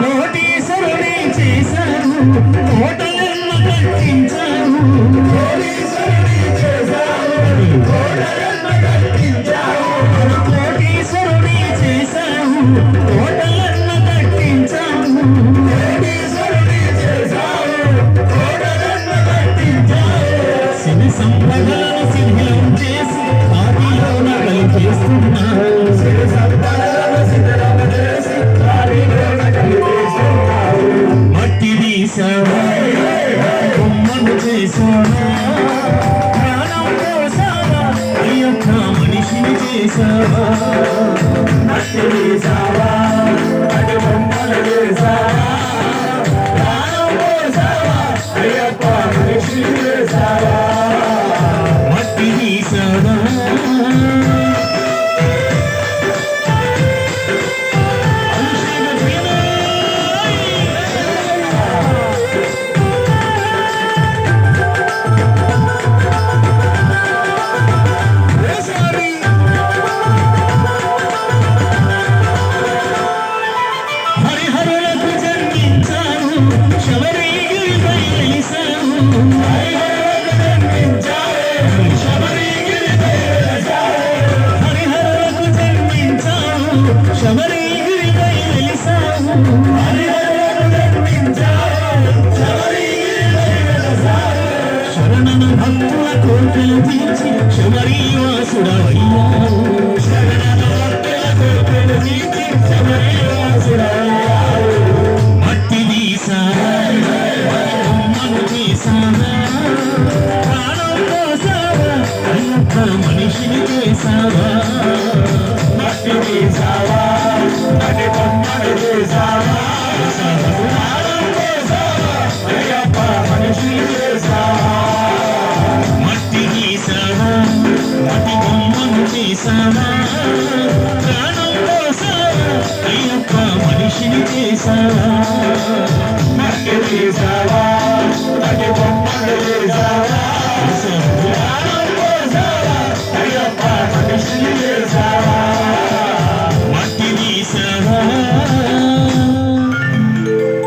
కోటీశ్వరుడే చేశారు కోటలమ్మ కట్టించారు వేసావా మట్టి వేసావా శరణను భక్తుల కోర్కెలు తీర్చి శబరీ వాసుడయ్యా శరణను భక్తుల కోర్కెలు తీర్చి శబరీ వాసుడయ్యా summer.